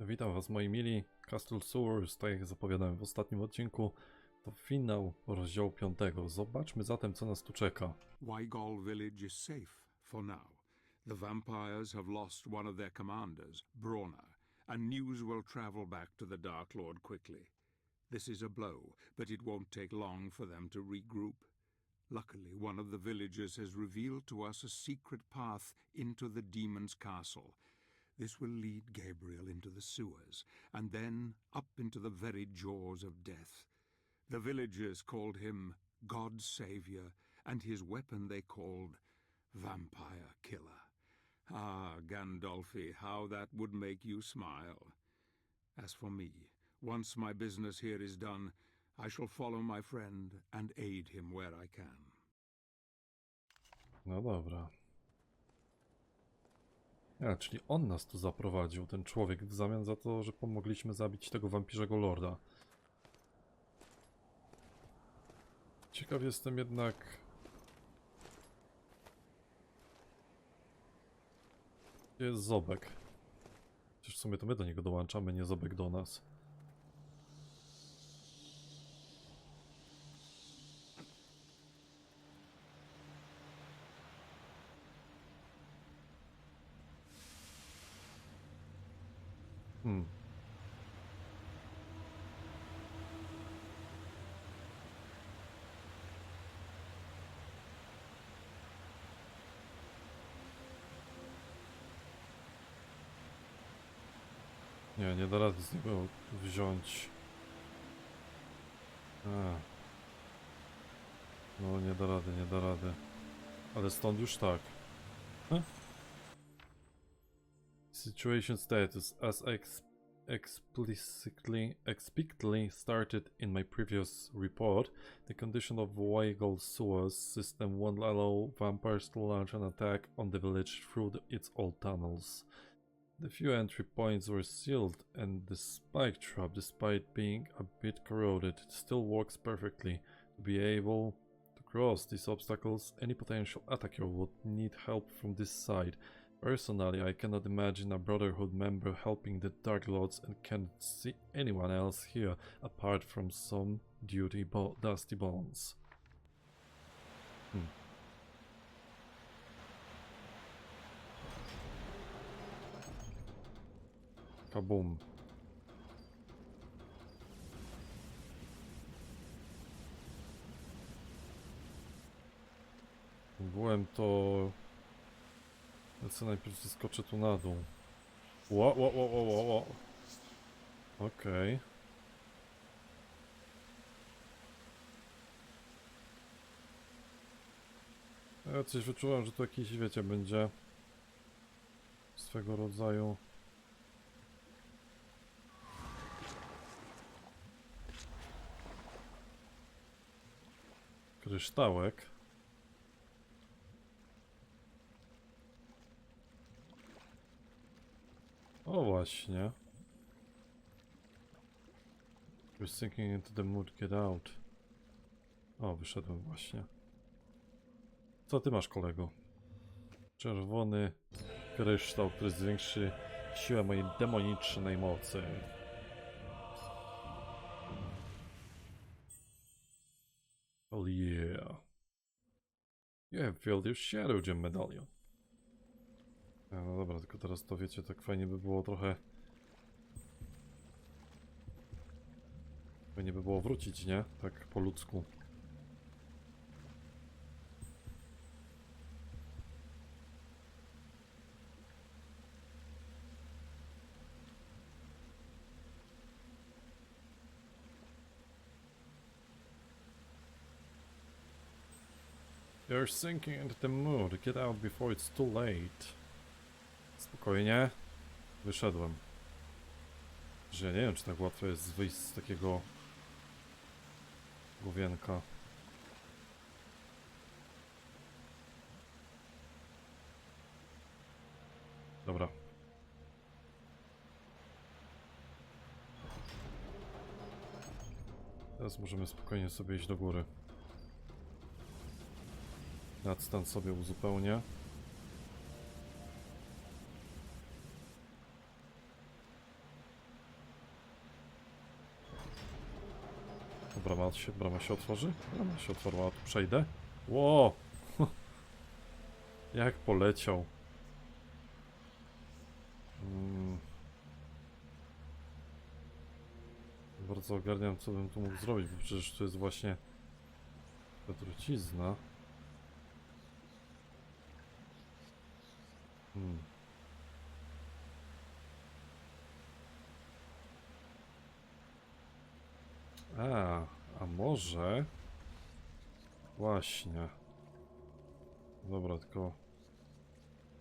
Witam Was moi mili, Castle Sewers, tak jak zapowiadałem w ostatnim odcinku, to finał rozdziału 5. Zobaczmy zatem co nas tu czeka. Wygol village is safe for now. The vampires have lost one of their commanders, Brawner, and news will travel back to the Dark Lord quickly. This is a blow, but it won't take long for them to regroup. Luckily, one of the villagers has revealed to us a secret path into the demon's castle. This will lead Gabriel into the sewers, and then up into the very jaws of death. The villagers called him God's Savior, and his weapon they called Vampire Killer. Ah, Gandolfi, how that would make you smile. As for me, once my business here is done, I shall follow my friend and aid him where I can. No. A, czyli on nas tu zaprowadził, ten człowiek, w zamian za to, że pomogliśmy zabić tego wampirzego lorda. Ciekaw jestem jednak... Gdzie jest Zobek? Przecież w sumie to my do niego dołączamy, nie Zobek do nas. Hmm. Nie, nie da rady z niego wziąć. No nie da rady, nie da rady. Ale stąd już tak. Huh? Situation status as ex explicitly explicitly started in my previous report, the condition of Weigel sewers system won't allow vampires to launch an attack on the village through the- its old tunnels. The few entry points were sealed, and the spike trap, despite being a bit corroded, still works perfectly. To be able to cross these obstacles, any potential attacker would need help from this side. Personally, I cannot imagine a Brotherhood member helping the Dark Lords and can't see anyone else here apart from some duty bo- dusty bones. Hmm. Kaboom. Byłem to... Lecę najpierw zeskoczę tu na dół. Ło, ło, ło, ło, ło, ło. Okej. Ja coś wyczułem, że tu jakiś, wiecie, będzie swego rodzaju kryształek. Właśnie. You're sinking into the mood, get out. O, wyszedłem właśnie. Co ty masz, kolego? Czerwony kryształ, który zwiększy siłę mojej demonicznej mocy. Oh yeah. You have filled your shadow gem medallion. No dobra, tylko teraz to wiecie, tak fajnie by było trochę... Fajnie by było wrócić, nie? Tak po ludzku. You're sinking into the mood. Get out before it's too late. Spokojnie. Wyszedłem. Że ja nie wiem, czy tak łatwo jest wyjść z takiego główienka. Dobra. Teraz możemy spokojnie sobie iść do góry. Nadstan sobie uzupełnię. Się, brama się otworzy? Brama się otworzyła, tu przejdę. Ło! Jak poleciał. Mm. Bardzo ogarniam, co bym tu mógł zrobić, bo przecież tu jest właśnie ta trucizna. Hmm. A, a może... Właśnie. Dobra, tylko...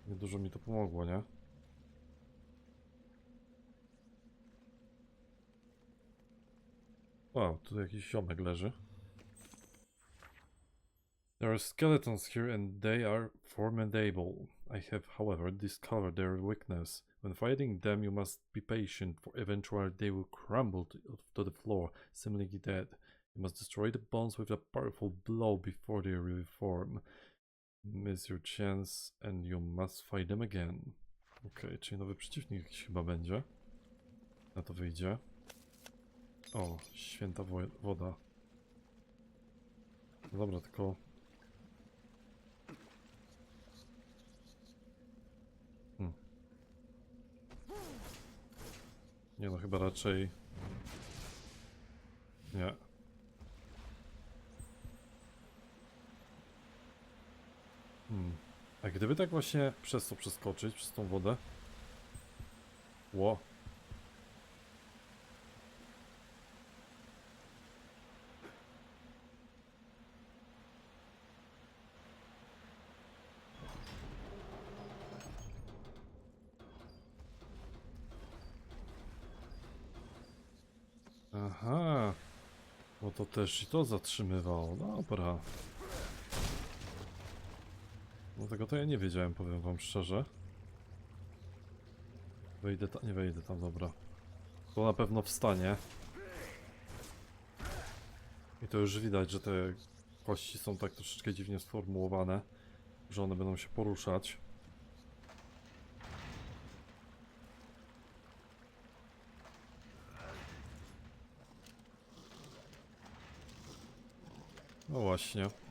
Niedużo mi to pomogło, nie? Wow, tu jakiś ziomek leży. There are skeletons here and they are formidable. I have, however, discovered their weakness. When fighting them, you must be patient, for eventually they will crumble to, to the floor, seemingly dead. You must destroy the bones with a powerful blow before they reform. Miss your chance and you must fight them again. Okej, czyli nowy przeciwnik jakiś chyba będzie. Na to wyjdzie. O, święta wo- woda. No Dobra, tylko... Hmm. Nie no, chyba raczej... Nie. Hmm. A gdyby tak właśnie przez to przeskoczyć, przez tą wodę? Ło. Aha. Bo to też i to zatrzymywało. Dobra. No tego to ja nie wiedziałem, powiem wam szczerze. Wejdę tam, nie wejdę tam, dobra. To na pewno wstanie. I to już widać, że te kości są tak troszeczkę dziwnie sformułowane, że one będą się poruszać. No właśnie.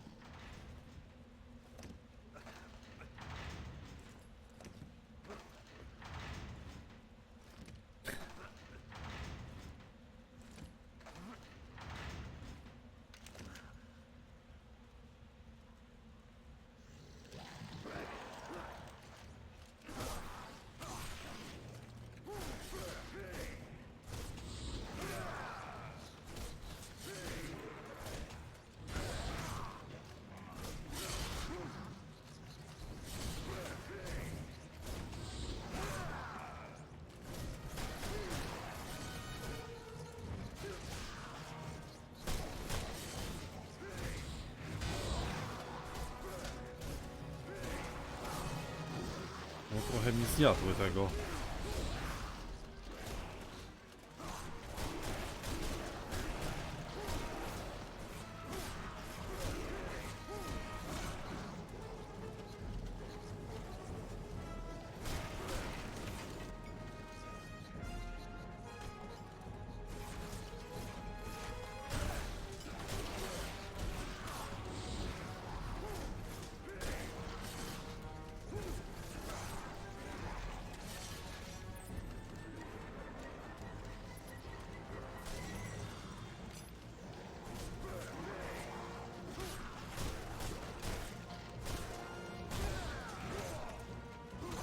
No trochę mi zjadły tego.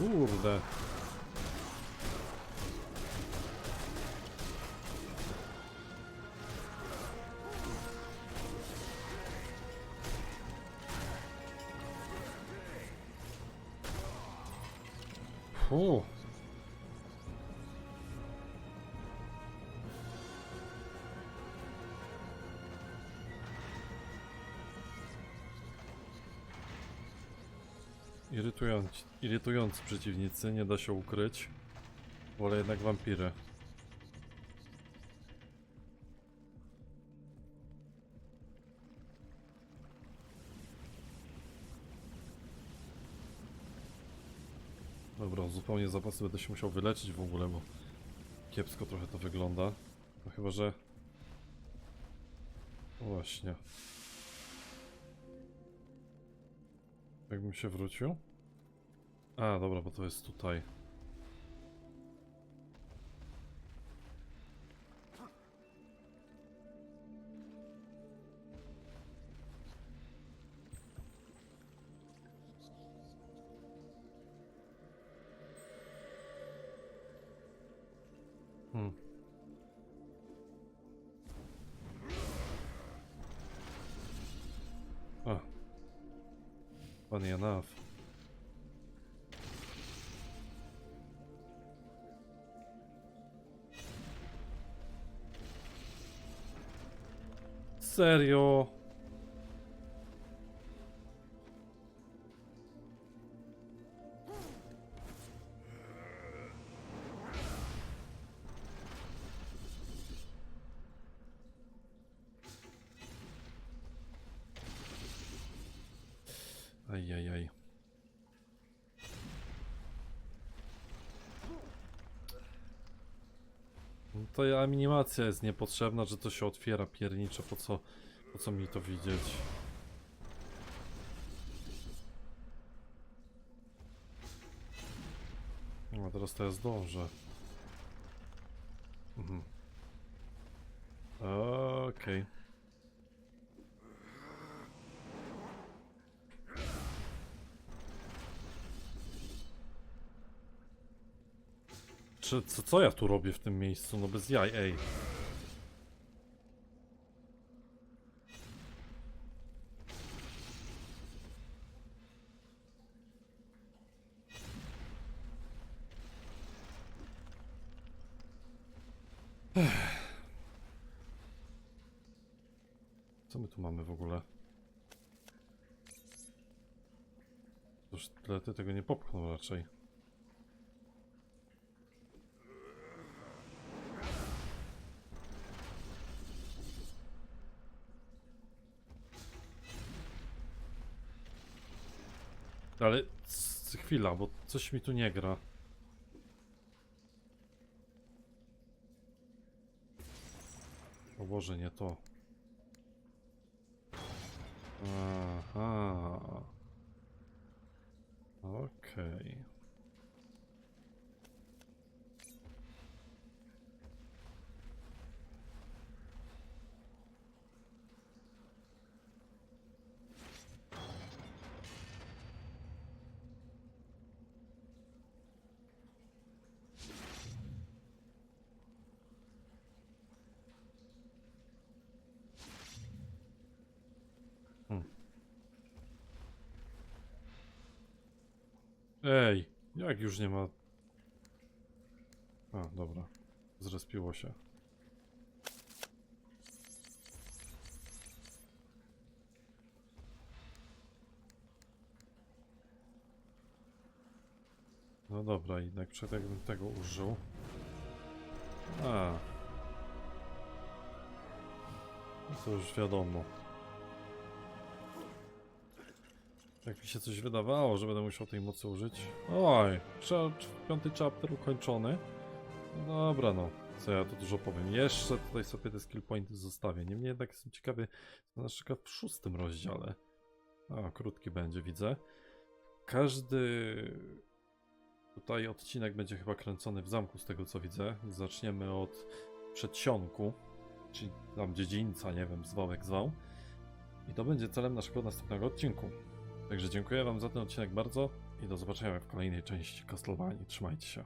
Kurde. Fuh. Irytujący, irytujący przeciwnicy, nie da się ukryć. Wolę jednak wampiry. Dobra, zupełnie zapasy będę się musiał wyleczyć w ogóle, bo kiepsko trochę to wygląda. No chyba, że Właśnie. Jakbym się wrócił? A, dobra, bo to jest tutaj. Hmm. A. Funny enough. Serio? Ajajaj. No to animacja jest niepotrzebna, że to się otwiera piernicze, po co, po co mi to widzieć? No teraz to ja zdążę. Mhm. Okej. Czy, co, co ja tu robię w tym miejscu? No bez jaj, ej. Co my tu mamy w ogóle? Już tyle ty tego nie popchnął raczej. Ale chwila, bo coś mi tu nie gra. O Boże, nie to. Aha. Okej. Ej, jak już nie ma... A, dobra. Zrespiło się. No dobra, jednak przed jakbym tego użył. A. No to już wiadomo. Jak mi się coś wydawało, że będę musiał tej mocy użyć. Oj, piąty chapter ukończony. Dobra, no. Co ja tu dużo powiem. Jeszcze tutaj sobie te skill pointy zostawię. Niemniej jednak jestem ciekawy, co nas czeka w szóstym rozdziale. A, krótki będzie, widzę. Każdy tutaj odcinek będzie chyba kręcony w zamku, z tego co widzę. Zaczniemy od przedsionku, czyli tam dziedzińca, nie wiem, zwał jak zwał. I to będzie celem naszego następnego odcinku. Także dziękuję Wam za ten odcinek bardzo i do zobaczenia w kolejnej części Castlevanii. Trzymajcie się.